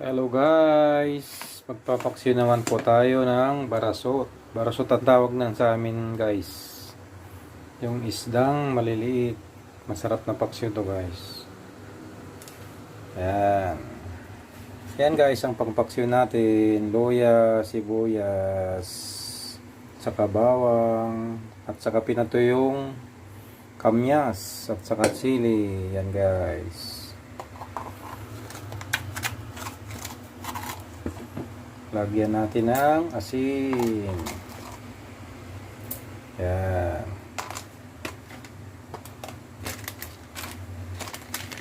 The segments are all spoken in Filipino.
Hello guys, magpapaksyon naman po tayo ng barasot. Barasot ang tawag nan sa amin guys. Yung isdang maliliit. Masarap na paksyon to guys. Ayan. Yan guys ang pangpaksyon natin. Loya, sibuyas, saka bawang, at saka pinatuyong kamyas, at saka chili. Yan guys. Lagyan natin ng asin. Yan.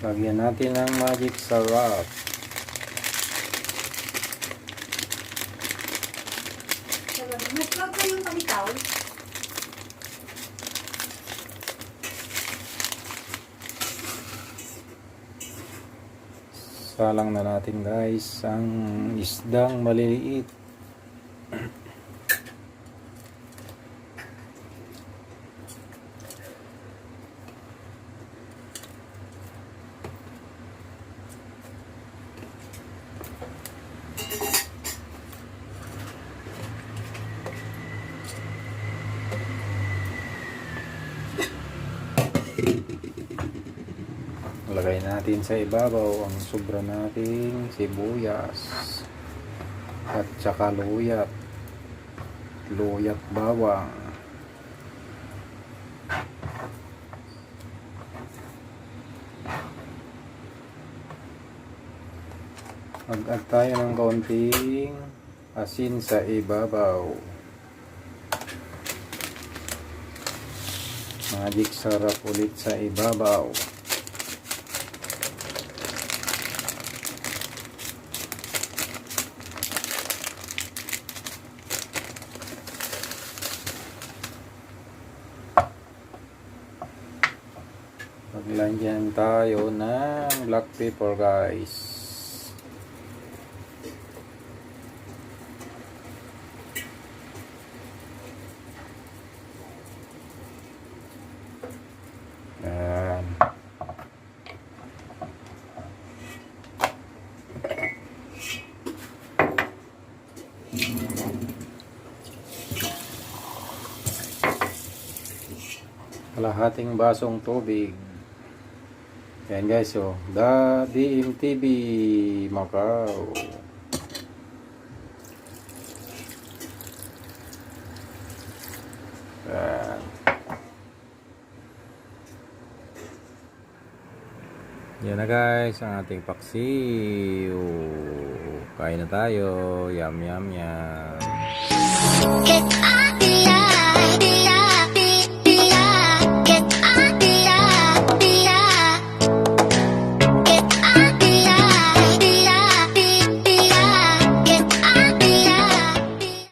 Lagyan natin ng magic sarap. Mas wag kayong pamitaw. Salang na natin guys ang isdang maliliit. Lagay natin sa ibabaw ang sobra nating sibuyas at saka luyat luyat bawang. Mag-add tayo ng kaunting asin sa ibabaw. Magic sarap ulit sa ibabaw Maglagyan tayo ng black pepper guys. Yan. Kalahating basong tubig. Yan guys, oh. The DMTV Macau. Yan. Yan na guys, ang ating paksiw. Kain na tayo. Yum, yum, yum. Cause I